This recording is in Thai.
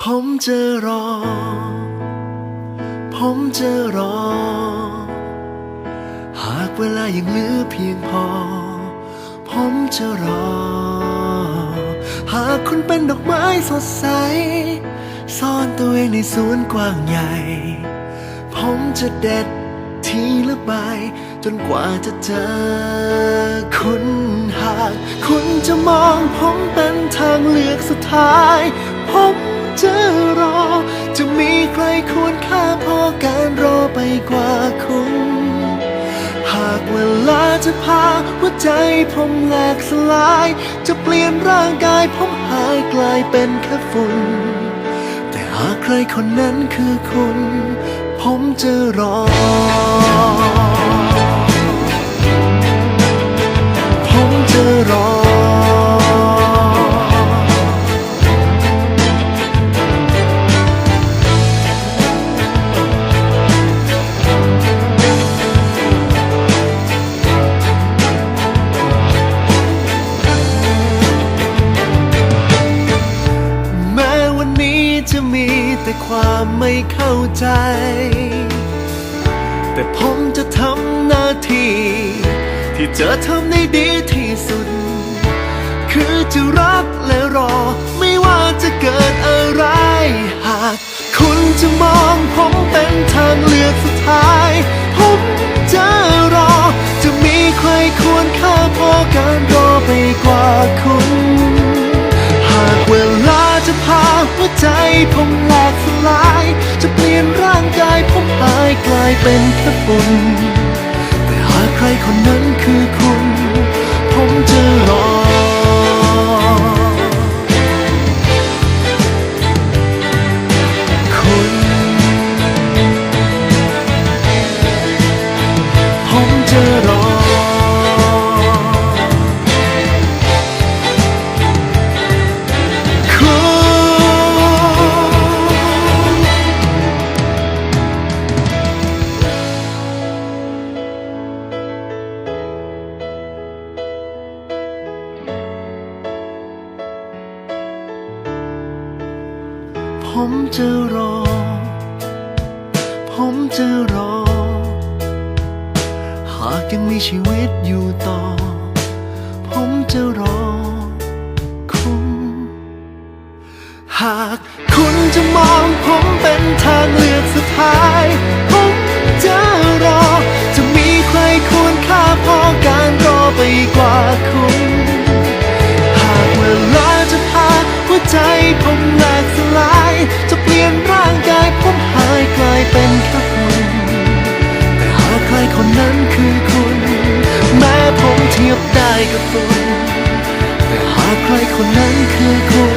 ผมจะรอ ผมจะรอ หากเวลายังเหลือเพียงพอ ผมจะรอ หากคุณเป็นดอกไม้สดใส ซ่อนตัวเองในสวนกว้างใหญ่ ผมจะเด็ดทีละใบจนกว่าจะเจอคุณหาก คุณจะมองผมเป็นทางเลือกสุดท้าย ผม มีใครควรค่าพอการรอไปกว่าคุณ หากเวลาจะพาหัวใจผมแหลกสลาย จะเปลี่ยนร่างกายผมหายกลายเป็นแค่ฝุ่น แต่หากใครคนนั้นคือคุณ ผมจะรอ แต่ความไม่เข้าใจ แต่ผมจะทำหน้าที่ ที่จะทำได้ดีที่สุด คือจะรักและรอไม่ว่าจะเกิดอะไร ผมแหลกสลาย จะเปลี่ยนร่างกายผมหายกลายเป็นแค่ฝุ่นแต่หากใครคนนั้นคือคุณ ผมจะรอ ผมจะรอ หากยังมีชีวิตอยู่ต่อ ผมจะรอคุณ หากคุณจะมองผมเป็นทางเลือกสุดท้าย กับฝุ่นแต่หากใครคนนั้นคือคุณ